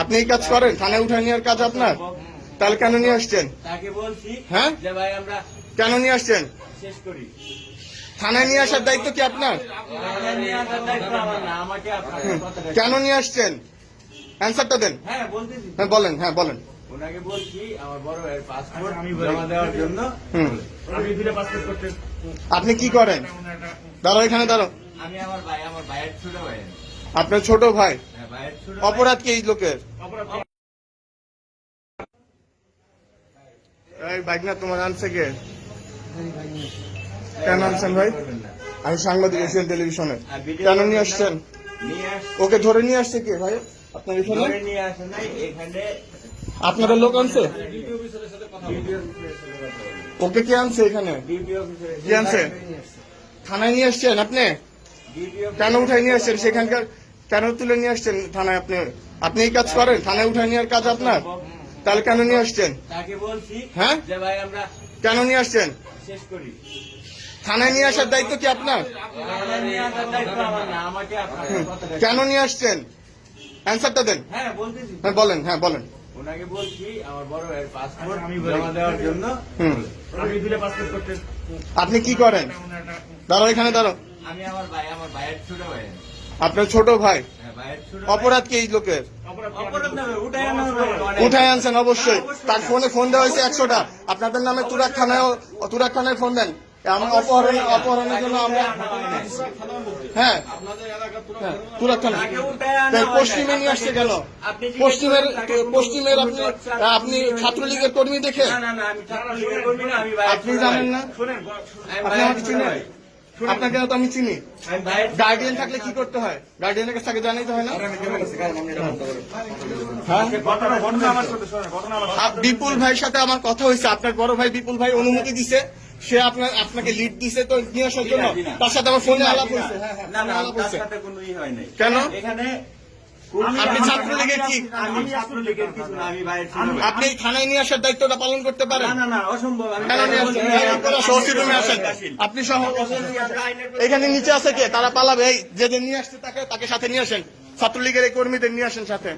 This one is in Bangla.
আপনি এই কাজ করেন থানায় উঠায় নেওয়ার কাজ আপনার? তাহলে কেন নিয়ে আসছেন? হ্যাঁ? যে ভাই আমরা কেন নিয়ে আসছেন? থানায় নিয়ে আসার দায়িত্ব কি আপনার? কেন নিয়ে আসছেন? অ্যান্সারটা দেন। হ্যাঁ হ্যাঁ বলেন হ্যাঁ বলেন। ওনাকে বলছি আমার বড় ভাইয়ের পাসপোর্ট জমা দেওয়ার জন্য। আমি দুটো পাসপোর্ট করতে আপনি কি করেন? দাঁড়ো এখানে দাঁড়ো আমি আমার ভাই আমার ভাইয়ের ছোট ভাই। আপনার ছোট ভাই? অপরাধ কি এই লোকের? তোমার আনছে কে? কেন আনছেন ভাই? আমি সাংবাদিক টেলিভিশনে। কেন নিয়ে আসছেন? ওকে ধরে নিয়ে আসছে কে ভাই? আপনার আপনাদের লোক আনছে। ওকে কে আনছে এখানে? কি আনছে? থানায় নিয়ে আসছেন আপনি? কেন উঠায় নিয়ে আসছেন? সেখানকার কেন তুলে নিয়ে আসছেন থানায় আপনি? আপনি এই কাজ করেন? থানায় উঠায় নেওয়ার কাজ আপনার? তাহলে কেন নিয়ে আসছেন? হ্যাঁ? যে কেন নিয়ে আসছেন? থানায় নিয়ে আসার দায়িত্ব কি আপনার? কেন নিয়ে আসছেন? অ্যান্সারটা দেন। হ্যাঁ হ্যাঁ বলেন হ্যাঁ বলেন। ওনাকে বলছি আমার বড় ভাইয়ের পাসপোর্ট জমা দেওয়ার জন্য। আমি দুটো পাসপোর্ট করতে আপনি কি করেন? দাঁড়ো এখানে দাঁড়ো আমি আমার ভাই আমার ভাইয়ের ছোট ভাই। আমি। আপনার ছোট ভাই? হ্যাঁ ছোট ভাই। অপরাধ কি এই লোকের? উঠায় আনছেন অবশ্যই। অবশ্যই। তার ফোনে ফোন দেওয়া হয়েছে একশোটা। আপনাদের নামে তুরাক থানায় তুরাক থানায় ফোন দেন। অপহরণ অপহরণের জন্য আমরা হ্যাঁ। হ্যাঁ, তুরাক থানা হয় পশ্চিমে নিয়ে আসছে কেন? আপনি পশ্চিমের পশ্চিমের আপনি আপনি ছাত্রলীগের কর্মী দেখে? আপনি জানেন না? আপনি আমাকে চিনেন। আপনাকে তো আমি চিনি। গার্ডিয়ান থাকলে কি করতে হয়? গার্ডিয়ানের কাছে আগে জানাইতে হয় না? হ্যাঁ? বিপুল ভাইয়ের সাথে আমার কথা হয়েছে। আপনার বড় ভাই বিপুল ভাই অনুমতি দিছে। সে আপনার আপনাকে লিড দিছে তো নিয়ে আসার জন্য। তার সাথে আমার ফোনে আলাপ হয়েছে। হ্যাঁ হ্যাঁ কোনো? এখানে আপনি ছাত্রলীগের কি। আপনি থানায় নিয়ে আসার দায়িত্বটা পালন করতে পারেন? না না অসম্ভব আপনি সহ এখানে নিচে আছে কে? তারা পালাবে। এই যে যে নিয়ে আসছে তাকে তাকে সাথে নিয়ে আসেন। ছাত্রলীগের এই কর্মীদের নিয়ে আসেন সাথে।